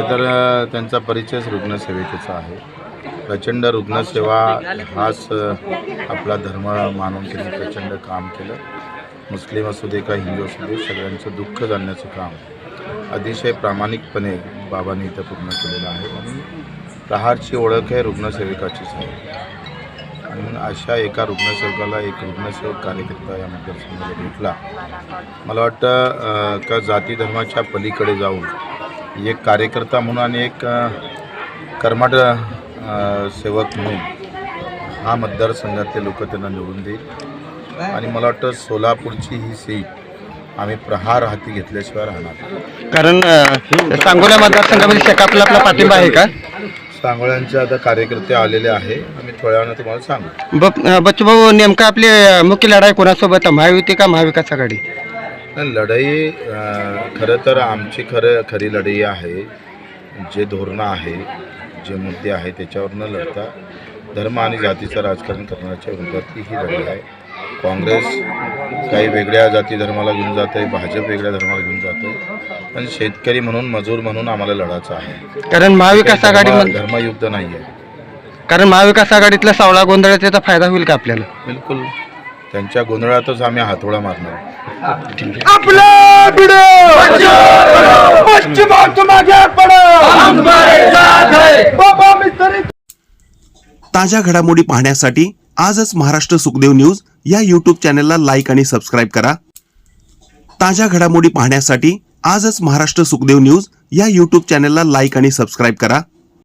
तर त्यांचा परिचयच रुग्णसेवेचा आहे. प्रचंड रुग्णसेवा हाच आपला धर्म मानून त्यांनी प्रचंड काम केलं. मुस्लिम असू दे का हिंदू असू दे सगळ्यांचं दुःख जाणण्याचं काम अतिशय प्रामाणिकपणे बाबांनी इथं पूर्ण केलेलं आहे. म्हणून प्रहारची ओळख आहे रुग्णसेविकाचीच आहे. आणि अशा एका रुग्णसेवकाला एक रुग्णसेवक कार्यकर्ता या मतदारसंघाला भेटला. मला वाटतं का जाती धर्माच्या पलीकडे जाऊन एक कार्यकर्ता म्हणून आणि एक अ, सेवक म्हणून हा मतदारसंघातले लोक त्यांना निवडून देईल. आणि मला वाटतं सोलापूरची ही सीट आम्ही प्रहार हाती घेतल्याशिवाय राहणार. कारण सांगोला मतदारसंघामध्ये शेकापला आपला पाठिंबा आहे का? सांगोळ्यांचे आता कार्यकर्ते आलेले आहे. आम्ही थोड्या वेळानं तुम्हाला सांगू. बच्चूभाऊ नेमकं आपली मुख्य लढाई कोणासोबत? आहे? महायुती का महाविकास आघाडी? लढाई खरं तर आमची खरं खरी लढाई आहे. जे धोरणं आहे जे मुद्दे आहे त्याच्यावर न लढता धर्म आणि जातीचं राजकारण करण्याच्या विरोधातली ही लढाई आहे. काँग्रेस काही वेगळ्या जाती धर्माला घेऊन जात आहे भाजप वेगळ्या धर्माला घेऊन जात आहे. पण शेतकरी म्हणून मजूर म्हणून आम्हाला लढायचं आहे. कारण महाविकास आघाडी धर्म- धर्मयुद्ध नाही आहे कारण महाविकास आघाडीतला सावळा गोंधळाचा त्याचा फायदा होईल का आपल्याला? बिलकुल. त्यांच्या गोंधळातच आम्ही हातोडा मारणार. ताज्या घडामोडी पाहण्यासाठी आजच महाराष्ट्र सुखदेव न्यूज या यूट्यूब चॅनलला लाईक आणि सबस्क्राईब करा. ताज्या घडामोडी पाहण्यासाठी आजच महाराष्ट्र सुखदेव न्यूज या यूट्यूब चॅनलला लाईक आणि सबस्क्राईब करा.